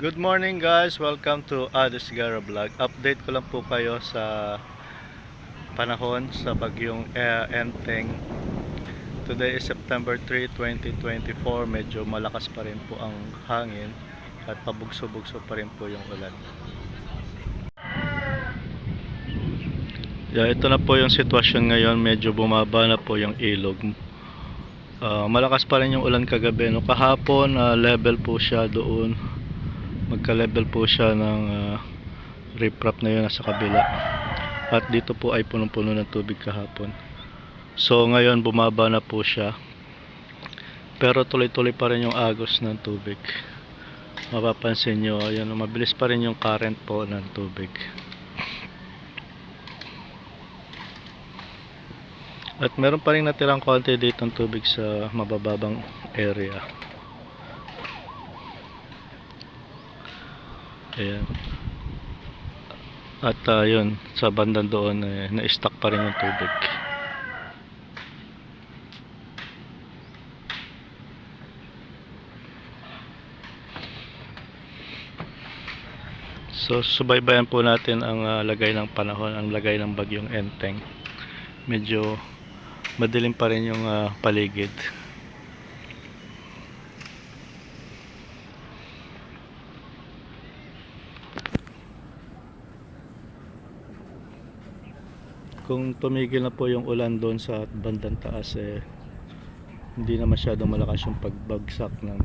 Good morning guys, welcome to Ades Gara Vlog. Update ko lang po kayo sa panahon sa bagyong eh, Enteng. Today is September 3, 2024. Medyo malakas pa rin po ang hangin at pabugso-bugso pa rin po yung ulan. Yeah, ito na po yung sitwasyon ngayon. Medyo bumaba na po yung ilog. Ah, malakas pa rin yung ulan kagabi. No? Kahapon, ah, level po siya doon. Magka-level po siya ng ah, riprap na yun sa kabila. At dito po ay punong-puno ng tubig kahapon. So ngayon bumaba na po siya. Pero tuloy-tuloy pa rin yung agos ng tubig. Mapapansin nyo, ayan, mabilis pa rin yung current po ng tubig. At meron pa rin natirang konti dito ng tubig sa mabababang area. Ayan. At ah, yun, sa bandang doon, eh, na-stuck pa rin yung tubig. So, subaybayan po natin ang ah, lagay ng panahon, ang lagay ng bagyong Enteng. Medyo madilim pa rin yung ah, paligid. Kung tumigil na po yung ulan doon sa bandang taas eh hindi na masyadong malakas yung pagbagsak ng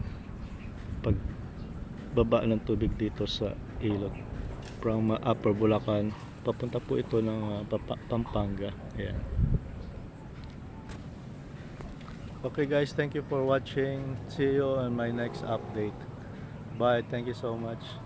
pagbaba ng tubig dito sa ilog. From uh, Upper Bulacan papunta po ito ng uh, Pampanga. Ayan. Okay guys thank you for watching. See you on my next update. Bye. Thank you so much